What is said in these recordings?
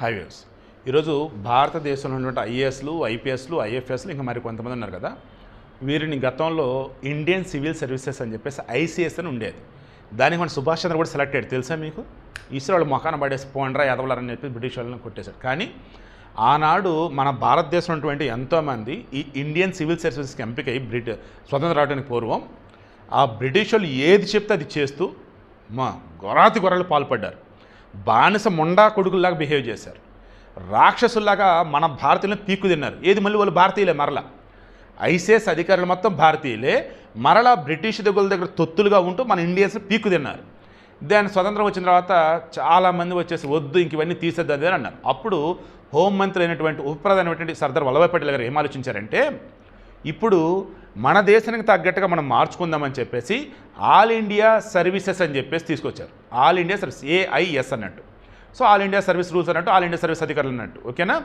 Highways. ఈరోజు భారతదేశంలో ఉన్నటువంటి ఐఏఎస్లు ఐపీఎస్లు ఐఎఫ్ఎస్లు ఇంకా మరి కొంతమంది ఉన్నారు కదా. వీరిని గతంలో ఇండియన్ సివిల్ సర్వీసెస్ అని చెప్పేసి ఐసీఎస్ అని ఉండేది. దానికి మన సుభాష్ చంద్ర కూడా సెలెక్ట్ అయ్యాడు. తెలుసా మీకు? ఇస్రో వాళ్ళు మొఖాన పడేసి పోండ్రా యాదవలారని చెప్పి బ్రిటిష్ వాళ్ళని కొట్టేశాడు కానీ ఆనాడు మన భారతదేశం ఉన్నటువంటి ఎంతోమంది ఈ ఇండియన్ సివిల్ సర్వీసెస్కి ఎంపిక అయ్యి బ్రిటి స్వతంత్ర రావడానికి పూర్వం ఆ బ్రిటిష్ వాళ్ళు ఏది చెప్తే అది చేస్తూ మా గొరాతి గొర్రెలు పాల్పడ్డారు. బానిస ముండా కొడుకుల్లాగా బిహేవ్ చేశారు. రాక్షసుల్లాగా మన భారతీయులను పీక్కు తిన్నారు. ఏది మళ్ళీ వాళ్ళు భారతీయులే? మరలా. ఐసీఎస్ అధికారులు మొత్తం భారతీయులే. మరలా బ్రిటిష్ దగ్గర దగ్గర తొత్తులుగా ఉంటూ మన ఇండియన్స్ పీక్కు తిన్నారు. దాని స్వతంత్రం వచ్చిన తర్వాత చాలామంది వచ్చేసి వద్దు ఇంక ఇవన్నీ తీసేద్దు అని అన్నారు. అప్పుడు హోంమంత్రి అయినటువంటి ఉప ప్రధానమైనటువంటి సర్దార్ వల్లభాయ్ పటేల్ గారు ఏం ఆలోచించారంటే ఇప్పుడు మన దేశానికి తగ్గట్టుగా మనం మార్చుకుందామని చెప్పేసి ఆల్ ఇండియా సర్వీసెస్ అని చెప్పేసి తీసుకొచ్చారు. ఆల్ ఇండియా సర్వీస్ ఏఐఎస్ అన్నట్టు. So all India service rules అన్నట్టు ఆల్ ఇండియా సర్వీస్ అధికారులు అన్నట్టు ఓకేనా?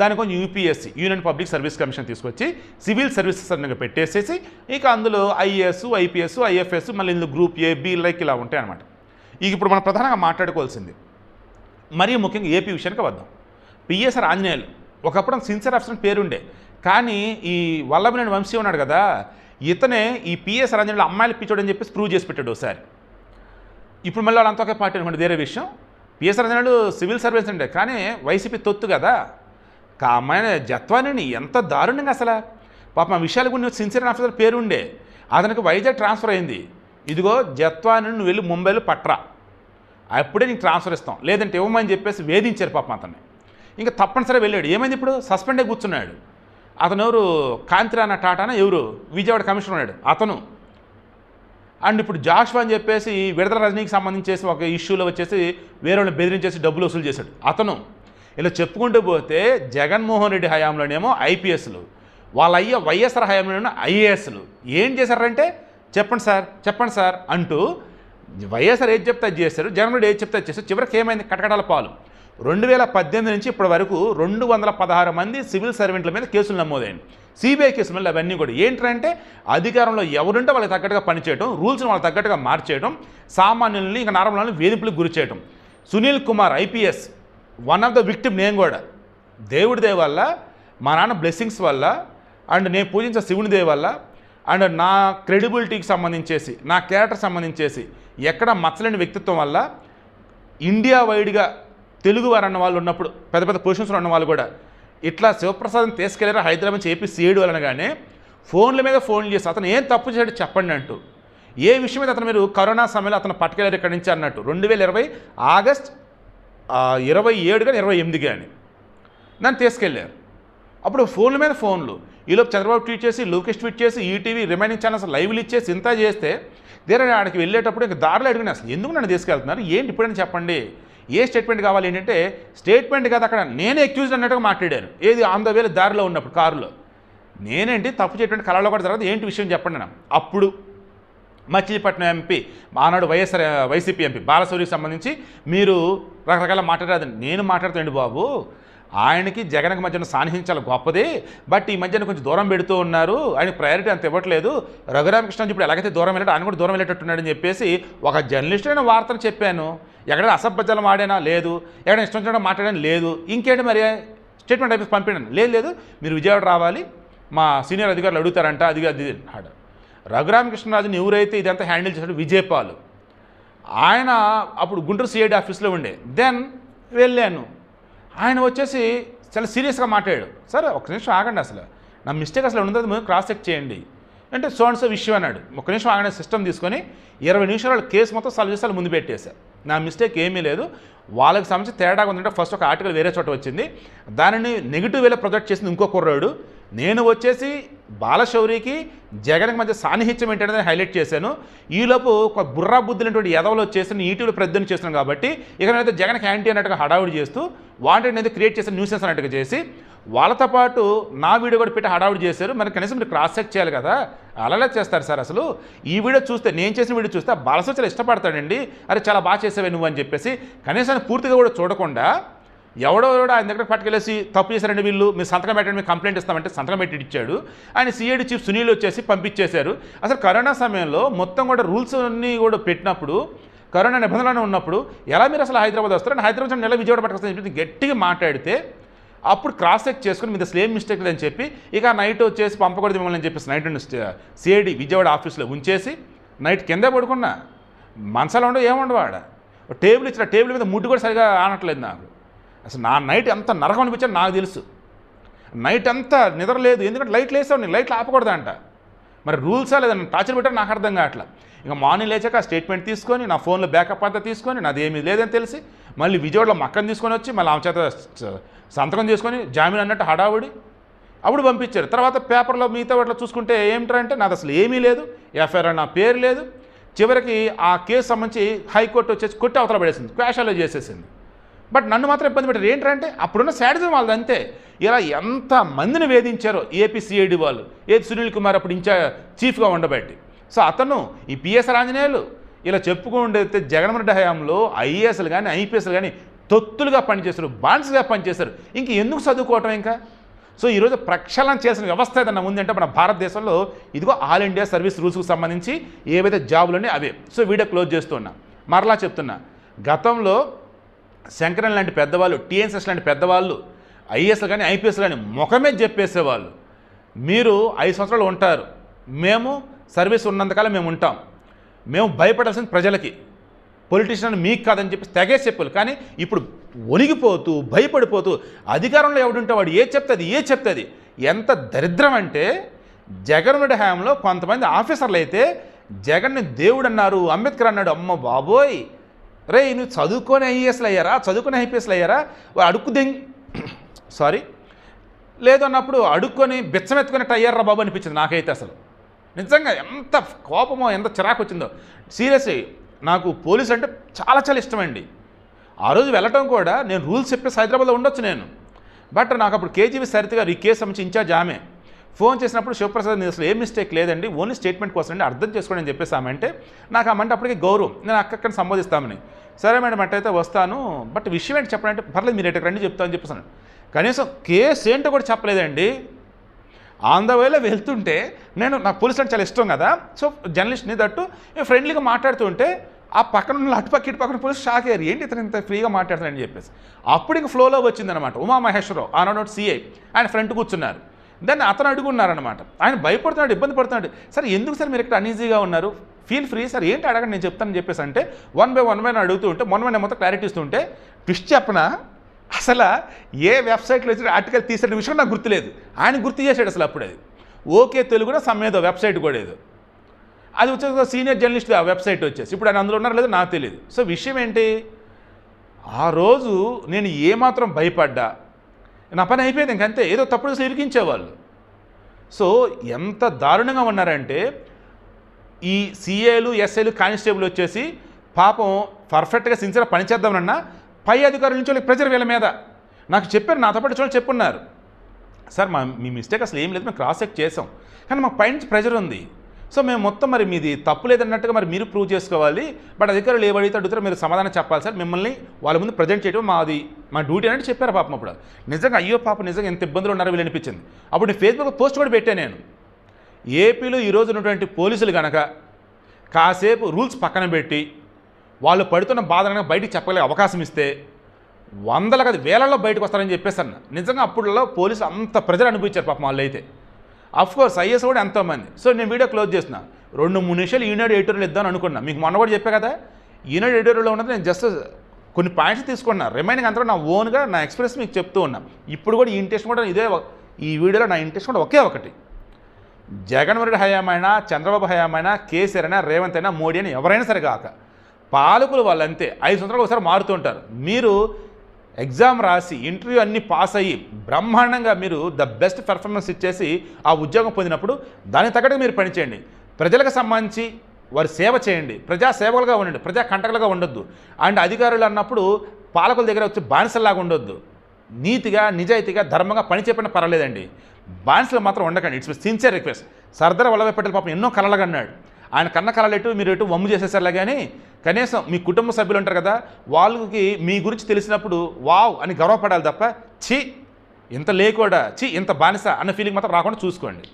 దాని కొంచెం UPSC union public service commission తీసుకొచ్చి సివిల్ సర్వీసెస్ అన్నగా పెట్టేసేసి ఇక అందులో ఐఏఎస్ ఐపీఎస్ ఐఎఫ్ఎస్ మళ్ళీ ఇందులో గ్రూప్ ఏ బి లైక్ ఇలా ఉంటాయి అనమాట ఇక ఇప్పుడు మనం ప్రధానంగా మాట్లాడుకోవాల్సింది మరీ ముఖ్యంగా ఏపీ విషయానికి వద్దాం. పిఎస్ఆర్ ఆంజనేయులు ఒకప్పుడు సిన్సియర్ ఆఫీసర్ పేరుండే కానీ ఈ వల్లభనేని వంశీ ఉన్నాడు కదా ఇతనే ఈ పిఎస్ఆర్ ఆంజనేయులు అమ్మాయిలు పిచ్చోడని చెప్పి చెప్పేసి ప్రూవ్ చేసి పెట్టాడు ఒకసారి ఇప్పుడు మళ్ళీ వాళ్ళు ఒకే పార్టీ అనుకోండి వేరే విషయం. పిఎస్ఆర్ ఆంజనేయులు సివిల్ సర్వీస్ ఉండే కానీ వైసీపీ తొత్తు కదా. కా అమ్మాయిని జత్వాని ఎంత దారుణంగా అసలు. పాపం ఆ కూడా నువ్వు సిన్సియర్ ఆఫీసర్ పేరుండే. అతనికి వైజాగ్ ట్రాన్స్ఫర్ అయింది. ఇదిగో జత్వాని నువ్వు వెళ్ళి ముంబైలో పట్రా. అప్పుడే నీకు ట్రాన్స్ఫర్ ఇస్తాం. లేదంటే ఇవ్వమని చెప్పేసి వేధించారు పాపం అతన్ని. ఇంకా తప్పనిసరిగా వెళ్ళాడు. ఏమైంది ఇప్పుడు? సస్పెండ్ అయి కూర్చున్నాడు. అతను ఎవరు కాంతిరాణ టాటానా ఎవరు? విజయవాడ కమిషనర్ ఉన్నాడు. అతను. అండ్ ఇప్పుడు జాష్వా అని చెప్పేసి విడతల రజనీకి సంబంధించేసి ఒక ఇష్యూలో వచ్చేసి వేరే వాళ్ళని బెదిరించేసి డబ్బులు వసూలు చేశాడు. అతను ఇలా చెప్పుకుంటూ పోతే జగన్మోహన్ రెడ్డి హయాంలోనేమో ఐపీఎస్లు వాళ్ళ అయ్య వైఎస్ఆర్ హయాంలోనేమో ఐఏఎస్లు. ఏం చేశారంటే చెప్పండి సార్ చెప్పండి సార్ అంటూ వైఎస్ఆర్ ఏది చెప్తే అది చేశారు జగన్ రెడ్డి ఏది చెప్తే అది చేశారు చివరికి ఏమైంది? కటకటాల పాలు. రెండు వేల పద్దెనిమిది నుంచి ఇప్పటి వరకు రెండు వందల పదహారు మంది సివిల్ సర్వెంట్ల మీద కేసులు నమోదైంది సిబిఐ కేసుల మీద అవన్నీ కూడా. ఏంటంటే అధికారంలో ఎవరుంటే వాళ్ళకి తగ్గట్టుగా పనిచేయడం రూల్స్ని వాళ్ళకి తగ్గట్టుగా మార్చేయడం సామాన్యుల్ని ఇంకా నార్మల్ని వేధింపులకు గురి చేయడం Sunil Kumar IPS one of the victim నేను కూడా. దేవుడి దయ వల్ల మా నాన్న బ్లెస్సింగ్స్ వల్ల అండ్ నేను పూజించే శివుని దయ వల్ల అండ్ నా క్రెడిబిలిటీకి సంబంధించేసి నా క్యారెక్టర్ సంబంధించేసి ఎక్కడ మచ్చలేని వ్యక్తిత్వం వల్ల ఇండియా వైడ్గా తెలుగు వారు అన్న వాళ్ళు ఉన్నప్పుడు పెద్ద పెద్ద పొజిషన్స్లో ఉన్న వాళ్ళు కూడా ఇట్లా శివప్రసాదం తీసుకెళ్ళారు హైదరాబాద్ నుంచి ఏపీ సీడు అనగానే ఫోన్ల మీద ఫోన్లు చేసి అతను ఏం తప్పు చేయడం చెప్పండి అంటూ ఏ విషయం మీద అతను మీరు కరోనా సమయంలో అతను పట్టుకెళ్ళారు ఇక్కడి నుంచి అన్నట్టు రెండు వేల ఇరవై ఆగస్ట్ ఇరవై ఏడు కానీ ఇరవై ఎనిమిది కానీ నన్ను తీసుకెళ్ళారు అప్పుడు ఫోన్ల మీద ఫోన్లు. ఈలోపు చంద్రబాబు ట్వీట్ చేసి లోకేష్ ట్వీట్ చేసి ఈటీవీ రిమైనింగ్ ఛానల్స్ లైవ్లు ఇచ్చేసి ఇంత చేస్తే దీని ఆడికి వెళ్ళేటప్పుడు ఇంకా దారిలో అడిగిన అసలు ఎందుకు నన్ను తీసుకెళ్తున్నారు? ఏంటి ఇప్పుడైనా చెప్పండి? ఏ స్టేట్మెంట్ కావాలి ఏంటంటే స్టేట్మెంట్ కాదు అక్కడ నేనే అక్యూజ్డ్ అన్నట్టుగా మాట్లాడాను. ఏది ఆన్ ద వేలు దారిలో ఉన్నప్పుడు కారులో. నేనేంటి తప్పు చేయటువంటి కళలో కూడా తర్వాత ఏంటి విషయం చెప్పండి నా అప్పుడు మచిలీపట్నం ఎంపీ ఆనాడు వైఎస్ఆర్ వైసీపీ ఎంపీ బాలశౌరికి సంబంధించి మీరు రకరకాల మాట్లాడారు నేను మాట్లాడుతాండి బాబు. ఆయనకి జగన్కి మధ్యన సాన్నిహించాలి గొప్పది. బట్ ఈ మధ్యన కొంచెం దూరం పెడుతూ ఉన్నారు. ఆయన ప్రయారిటీ అంత ఇవ్వట్లేదు. రఘురామకృష్ణ ఇప్పుడు ఎలాగైతే దూరం వెళ్ళాడు ఆయన కూడా దూరం వెళ్ళేటట్టున్నాడని చెప్పేసి ఒక జర్నలిస్ట్ అయిన వార్తను చెప్పాను. ఎక్కడైనా అసభ్యతలు ఆడానా లేదు ఎక్కడైనా ఇష్టం వచ్చినట్టు మాట్లాడాను లేదు ఇంకేంటి మరి? స్టేట్మెంట్ అయిపోయి పంపించాను లేదు లేదు మీరు విజయవాడ రావాలి మా సీనియర్ అధికారులు అడుగుతారంట అది అది అన్నాడు. రఘురామకృష్ణరాజుని ఎవరైతే ఇదంతా హ్యాండిల్ చేశాడు విజయపాల్. ఆయన అప్పుడు గుంటూరు సిఐడి ఆఫీస్లో ఉండే. దెన్ వెళ్ళాను. ఆయన వచ్చేసి చాలా సీరియస్గా మాట్లాడాడు. సరే ఒక నిమిషం ఆగండి అసలు. నా మిస్టేక్ అసలు ఉండదు మీరు క్రాస్ చెక్ చేయండి. అంటే సో అండ్ సో విషయం అన్నాడు. ఒక నిమిషం ఆగండి సిస్టమ్ తీసుకొని ఇరవై నిమిషాలు కేసు మొత్తం సాల్వ్ చేసి ముందు పెట్టేశారు నా మిస్టేక్ ఏమీ లేదు. వాళ్ళకి సంబంధించి తేడా ఉందంటే ఫస్ట్ ఒక ఆర్టికల్ వేరే చోట వచ్చింది. దానిని నెగిటివ్ వేలో ప్రొజెక్ట్ చేసింది ఇంకో కుర్రాడు. నేను వచ్చేసి బాలశౌరికి జగన్కి మధ్య సాన్నిహిత్యం ఏంటనేది హైలైట్ చేశాను. ఈలోపు ఒక బుర్రా బుద్ధులైనటువంటి ఎదవలు వచ్చేసి ఈటీవీలో ప్రద్దన చేస్తున్నాను కాబట్టి ఇక నేనైతే జగన్కి యాంటీ అన్నట్టుగా హడావుడి చేస్తూ వాంటెడ్ నేనైతే క్రియేట్ చేసిన న్యూసెన్స్ అన్నట్టుగా చేసి వాళ్ళతో పాటు నా వీడియో కూడా పెట్టి హడావుడి చేశారు. మరి కనీసం మీరు క్రాస్ చెక్ చేయాలి కదా. అలలా చేస్తారు సార్ అసలు. ఈ వీడియో చూస్తే నేను చేసిన వీడియో చూస్తే బాలసో చాలా ఇష్టపడతాడండి. అరే చాలా బాగా చేసావే నువ్వు అని చెప్పేసి కనీసం పూర్తిగా కూడా చూడకుండా ఎవడో ఎవడో ఆయన దగ్గర పట్టుకెళ్ళేసి తప్పు చేశారండి వీళ్ళు మీరు సంతకం పెట్టండి మీకు కంప్లైంట్ ఇస్తామంటే సంతకం పెట్టి ఇచ్చాడు ఆయన సిఐడి చీఫ్ సునీల్ వచ్చేసి పంపించేశారు. అసలు కరోనా సమయంలో మొత్తం కూడా రూల్స్ అన్నీ కూడా పెట్టినప్పుడు కరోనా నిబంధనలు ఉన్నప్పుడు ఎలా మీరు అసలు హైదరాబాద్ వస్తారు? హైదరాబాద్ నెల విజయవాడ పట్టుకొస్తారని చెప్పి గట్టిగా మాట్లాడితే అప్పుడు క్రాస్ చెక్ చేసుకుని మీద స్లేమ్ మిస్టేక్ లేదని చెప్పి ఇక నైట్ వచ్చేసి పంపకూడదు మిమ్మల్ని అని చెప్పేసి నైట్ సిఐడి విజయవాడ ఆఫీస్లో ఉంచేసి నైట్ కింద పడుకున్నా. మనసాలు ఉండవు ఏముండవు ఆడ టేబుల్ ఇచ్చిన టేబుల్ మీద ముడ్డు కూడా సరిగా ఆనట్లేదు నాకు. అసలు నా నైట్ ఎంత నరకం అనిపించాడు నాకు తెలుసు. నైట్ అంతా నిద్ర లేదు. ఎందుకంటే లైట్లు వేసావు నేను లైట్లు ఆపకూడదంట. మరి రూల్సా లేదని టార్చర్ పెట్టారు నాకు అర్థం కావట్లా. ఇక మార్నింగ్ లేచాక స్టేట్మెంట్ తీసుకొని నా ఫోన్లో బ్యాకప్ అంతా తీసుకొని నాది ఏమీ లేదని తెలిసి మళ్ళీ విజయవాడలో మక్కని తీసుకొని వచ్చి మళ్ళీ ఆమె చేత సంతకం చేసుకొని జామీన్ అన్నట్టు హడావుడి అప్పుడు పంపించారు. తర్వాత పేపర్లో మిగతా వాటిలో చూసుకుంటే ఏమిటంటే నాది అసలు ఏమీ లేదు ఎఫ్ఐఆర్ నా పేరు లేదు. చివరికి ఆ కేసు సంబంధించి హైకోర్టు వచ్చేసి కొట్టి అవతల పడేసింది క్వాషాలో చేసేసింది. బట్ నన్ను మాత్రం ఇబ్బంది పెట్టారు. ఏంటంటే అప్పుడున్న శాడిజం వాళ్ళది అంతే. ఇలా ఎంత మందిని వేధించారో ఏపీసీఐడి వాళ్ళు ఏది సునీల్ కుమార్ అప్పుడు ఇంచా చీఫ్గా ఉండబట్టి. సో అతను ఈ పిఎస్ఆర్ ఆంజనేయులు ఇలా చెప్పుకుంటే జగన్మోహన్ రెడ్డి హయాంలో ఐఏఎస్లు కానీ ఐపీఎస్లు కానీ తొత్తులుగా పనిచేశారు బాన్స్గా పనిచేశారు. ఇంక ఎందుకు చదువుకోవటం ఇంకా? సో ఈరోజు ప్రక్షాళన చేసిన వ్యవస్థ ఏదన్నా ఉందంటే మన భారతదేశంలో ఇదిగో ఆల్ ఇండియా సర్వీస్ రూల్స్కు సంబంధించి ఏవైతే జాబులు ఉన్నాయో అవే. సో వీడియో క్లోజ్ చేస్తున్నా. మరలా చెప్తున్నా. గతంలో శంకరన్ లాంటి పెద్దవాళ్ళు టీఎన్సీఎస్ లాంటి పెద్దవాళ్ళు ఐఏఎస్లు కానీ ఐపీఎస్లు కానీ ముఖమే చెప్పేసేవాళ్ళు. మీరు ఐదు సంవత్సరాలు ఉంటారు. మేము సర్వీస్ ఉన్నంతకాలం మేము ఉంటాం. మేము భయపడాల్సింది ప్రజలకి. పొలిటీషియన్ మీకు కాదని చెప్పి తెగేసి చెప్పారు. కానీ ఇప్పుడు ఒలిగిపోతూ భయపడిపోతూ అధికారంలో ఎవడుంటే వాడు ఏ చెప్తుంది ఏ చెప్తుంది? ఎంత దరిద్రం అంటే జగన్మోహన్ హయాంలో కొంతమంది ఆఫీసర్లు అయితే జగన్ని దేవుడు అన్నారు అంబేద్కర్ అన్నాడు అమ్మ బాబోయ్! రే నువ్వు చదువుకొని ఐఏఎస్లు అయ్యారా? చదువుకొని ఐపీఎస్లు అయ్యారా? వాడు అడుక్కు దెంగ్ సారీ. లేదన్నప్పుడు అడుక్కొని బిచ్చమెత్తుకున్నట్టు అయ్యారా బాబు అనిపించింది నాకైతే అసలు. నిజంగా ఎంత కోపమో ఎంత చిరాకు వచ్చిందో సీరియస్లీ నాకు పోలీస్ అంటే చాలా చాలా ఇష్టమండి. ఆ రోజు వెళ్ళటం కూడా నేను రూల్స్ చెప్పేసి హైదరాబాద్లో ఉండొచ్చు నేను. బట్ నాకు అప్పుడు కేజీవి సరిత గారు ఈ కేసు సంబంధించి ఇన్ఛార్జ్ ఆమె. ఫోన్ చేసినప్పుడు శివప్రసాద్ నేను అసలు ఏ మిస్టేక్ లేదండి ఓన్లీ స్టేట్మెంట్ కోసం అండి అర్థం చేసుకోండి అని చెప్పేసి ఆమె అంటే నాకు ఆమంటే అప్పటికి గౌరవం నేను అక్కడికి సంబోధిస్తామని. సరే మేడం అట్టయితే వస్తాను బట్ విషయం ఏంటి చెప్పండి పర్లేదు మీరు ఎక్కడ రండి చెప్తామని చెప్పేసాను కనీసం కేసు ఏంటో కూడా చెప్పలేదండి. ఆన్ ద వేలో వెళ్తుంటే నేను నాకు పోలీసులు అంటే చాలా ఇష్టం కదా. సో జర్నలిస్ట్ని దట్టు ఫ్రెండ్లీగా మాట్లాడుతుంటే ఆ పక్కన ఉన్న అటు పక్క ఇటు పక్కన పోలీసు షాక్ అయ్యారు. ఏంటి ఇతను ఇంత ఫ్రీగా మాట్లాడుతున్నాడని చెప్పేసి. అప్పుడు ఇంక ఫ్లోలో వచ్చిందనమాట ఉమా మహేశ్వరరావు ఆనాడు సిఐ ఆయన ఫ్రంట్ కూర్చున్నారు. దాన్ని అతను అడుగున్నారనమాట ఆయన భయపడుతున్నాడు ఇబ్బంది పడుతున్నాడు. సార్ ఎందుకు సార్ మీరు ఇక్కడ అన్ఈజీగా ఉన్నారు? ఫీల్ ఫ్రీ సార్ ఏంటి అడగండి నేను చెప్తానని చెప్పేసి అంటే వన్ బై వన్ బై అడుగుతూ ఉంటే వన్ బై మొత్తం క్లారిటీ ఇస్తుంటే ట్విస్ట్ చెప్పనా? అసలు ఏ వెబ్సైట్లో వచ్చిన ఆర్టికల్ తీసిన విషయం నాకు గుర్తులేదు. ఆయన గుర్తు చేశాడు అసలు అప్పుడు. అది ఓకే తెలుగులో సమ్మేదో వెబ్సైట్ కూడా ఏదో. అది వచ్చేసి సీనియర్ జర్నలిస్ట్ ఆ వెబ్సైట్ వచ్చేసి. ఇప్పుడు ఆయన అందులో ఉన్నారో లేదో నాకు తెలియదు సో విషయం ఏంటి? ఆ రోజు నేను ఏమాత్రం భయపడ్డా. నా పని అయిపోయింది ఇంకంతే ఏదో తప్పుడు అసలు ఇరికించేవాళ్ళు. సో ఎంత దారుణంగా ఉన్నారంటే ఈ సీఏలు ఎస్ఏలు కానిస్టేబుల్ వచ్చేసి పాపం పర్ఫెక్ట్గా సిన్సియర్గా పనిచేద్దామన్నా పై అధికారుల నుంచి వాళ్ళకి ప్రెజర్ వీళ్ళ మీద. నాకు చెప్పారు నాతో పాటు చూడండి చెప్పున్నారు. సార్ మా మీ మిస్టేక్ అసలు ఏం లేదు మేము క్రాస్ చెక్ చేసాం. కానీ మాకు పైన ప్రెజర్ ఉంది. సో మేము మొత్తం మరి మీది తప్పు లేదన్నట్టుగా మరి మీరు ప్రూవ్ చేసుకోవాలి. బట్ అధికారులు ఏ అడిగితే అడుగుతారో మీరు సమాధానం చెప్పాలి సార్. మిమ్మల్ని వాళ్ళ ముందు ప్రజెంట్ చేయడం మాది మా డ్యూటీ అనేది చెప్పారు పాపం అప్పుడు. నిజంగా అయ్యో పాప నిజంగా ఎంత ఇబ్బందులు ఉన్నారో వీళ్ళు అనిపించింది అప్పుడు నేను ఫేస్బుక్ పోస్ట్ కూడా పెట్టాను నేను. ఏపీలో ఈరోజు ఉన్నటువంటి పోలీసులు కనుక కాసేపు రూల్స్ పక్కన పెట్టి వాళ్ళు పడుతున్న బాధలను బయటికి చెప్పగలిగే అవకాశం ఇస్తే వందల కాదు వేలలో బయటకు వస్తారని చెప్పేసాను నిజంగా అప్పుడులో పోలీసులు అంత ప్రజలు అనిపించారు పాపం వాళ్ళు అయితే. అఫ్కోర్స్ ఐఎస్ కూడా ఎంతోమంది. సో నేను వీడియో క్లోజ్ చేసిన రెండు మూడు నిమిషాలు ఈనాడు ఎడిటోరియల్ ఇద్దాం అనుకున్నా. మీకు మొన్న కూడా చెప్పా కదా? ఈనాడు ఎడిటోరియల్లో ఉన్నది నేను జస్ట్ కొన్ని పాయింట్స్ తీసుకున్నా. రిమైనింగ్ అంతా నా ఓన్గా నా ఎక్స్పీరియన్స్ మీకు చెప్తూ ఉన్నా. ఇప్పుడు కూడా ఈ ఇంటెస్ట్ కూడా ఇదే ఈ వీడియోలో నా ఇంటెస్ట్ కూడా ఒకే ఒకటి. జగన్మోహన్ రెడ్డి హయామైనా చంద్రబాబు హయామైనా కేసీఆర్ అయినా రేవంత్ అయినా మోడీ అయినా ఎవరైనా సరే కాక పాలకులు వాళ్ళంతే. ఐదు సంవత్సరాలు ఒకసారి మారుతుంటారు మీరు ఎగ్జామ్ రాసి ఇంటర్వ్యూ అన్నీ పాస్ అయ్యి బ్రహ్మాండంగా మీరు ద బెస్ట్ పెర్ఫార్మెన్స్ ఇచ్చేసి ఆ ఉద్యోగం పొందినప్పుడు దానికి తగ్గట్టుగా మీరు పనిచేయండి ప్రజలకు సంబంధించి వారి సేవ చేయండి. ప్రజా సేవకులుగా ఉండండి. ప్రజా కంటకులుగా ఉండొద్దు. అండ్ అధికారులు అన్నప్పుడు పాలకుల దగ్గర వచ్చి బానిసల్లాగా ఉండొద్దు. నీతిగా నిజాయితీగా ధర్మంగా పని చెప్పినా పర్వాలేదండి. బానిసలు మాత్రం ఉండకండి. It's sincere request. Sardar Vallabhbhai Patel పాపం ఎన్నో కళలుగా అన్నాడు. ఆయన కన్న కళలు ఎటు మీరు ఎటు వమ్ము చేసేసారులే కానీ కనీసం మీ కుటుంబ సభ్యులు ఉంటారు కదా వాళ్ళకి మీ గురించి తెలిసినప్పుడు వావ్ అని గర్వపడాలి తప్ప ఛీ ఇంత లేకోడా ఛీ ఇంత బానిస అన్న ఫీలింగ్ మాత్రం రాకుండా చూసుకోండి.